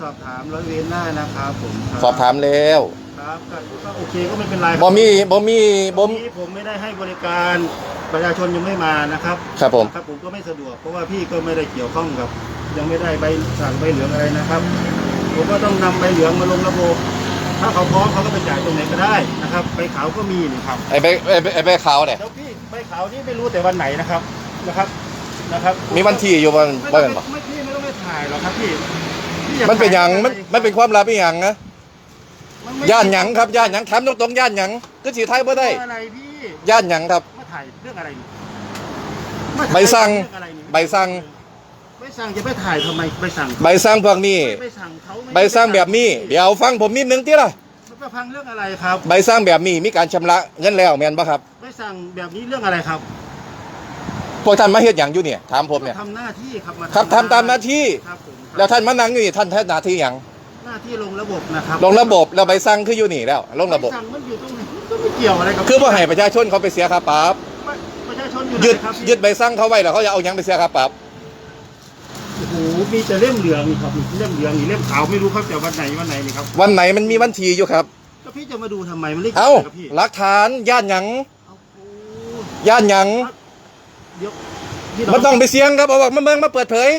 สอบถามร้อยเวรหน้านะครับผมครับสอบถามแล้วครับก็ก็โอเคก็ไม่เป็นไรบ่มีบ่มีบ่วันมนี้ผมไม่ได้ให้บริการประชาชนยังไม่มานะครับครับผม ครับผมก็ไม่สะดวกเพราะว่าพี่ก็ไม่ได้เกี่ยวข้องกับ ยังไม่ได้ใบสั่งใบเหลืองอะไรนะครับ ผมก็ต้องนำใบเหลืองมาลงระบบ ถ้าเขาพร้อมเขาก็ไปจ่ายตรงไหนก็ได้นะครับใบขาวก็มีนี่ครับ ไอ้ใบไอ้ใบไอ้ใบขาวเนี่ยเดี๋ยวพี่ใบขาวนี่ไม่รู้แต่วันไหนนะครับนะครับนะครับมีวันที่อยู่บ่ไม่บ่ต้องแม่นบ่ ไม่พี่ไม่ต้องไปถ่ายหรอกครับพี่พี่อา มันเป็นหยังมันถ่ายมันเป็นความลับอีหยังนะมันไม่ย่านหยังครับย่านหยังถามตรงๆย่านหยังก็สิไทยบ่ได้อะไรพี่ย่านหยังครับ มาถ่ายเรื่องอะไรนี่มาถ่ายใบสั่งเรื่องอะไรนี่ใบสั่ง ใบสั่งจะไปถ่ายทำไมใบสั่งใบสั่งพวกนี้ ใบสั่งเขาไม่ใบสั่งแบบนี้ เดี๋ยวฟังผมนิดนึงติล่ะไปฟังเรื่องอะไรครับ ใบสั่งแบบนี้มีการชำระเงินแล้วแม่นบ่ครับ ใบสั่งแบบนี้เรื่องอะไรครับพวกท่านมาเฮ็ดหยังอยู่เนี่ยถามผมเนี่ย ทำหน้าที่ครับมาครับทำตามหน้าที่ ครับผมครับ แล้วท่านมานั่งอยู่นี่ท่านแท้หน้าที่หยังหน้าที่ลงระบบนะครับลงระบบแล้วใบสั่งคืออยู่นี่แล้วลงระบบใสั่งมันอยู่ตรงไหนก็ไม่เกี่ยวอะไรกับคือบ่ให้ประชาชนเขาไปเสียค่าปรับประชาชนอยู่ยึดไหนครับพี่ยึดใบสั่งเขาไว้แล้วเขาจะเอาหยังไปเสียค่าปรับโอ้โหมีแต่เล่มเหลืองนี่ครับเล่มเหลืองนี่เล่มขาวไม่รู้ครับแต่วันไหนวันไหนนี่ครับวันไหนมันมีวันทีอยู่ครับก็พี่จะมาดูทำไมมันไม่เอ้ากับพี่หลักฐานย่านหยังเอาโอ้ย่านหยังเดี๋ยวพี่มันต้องไปเสียงครับเอาว่ามาเมืองมาเปิดเผย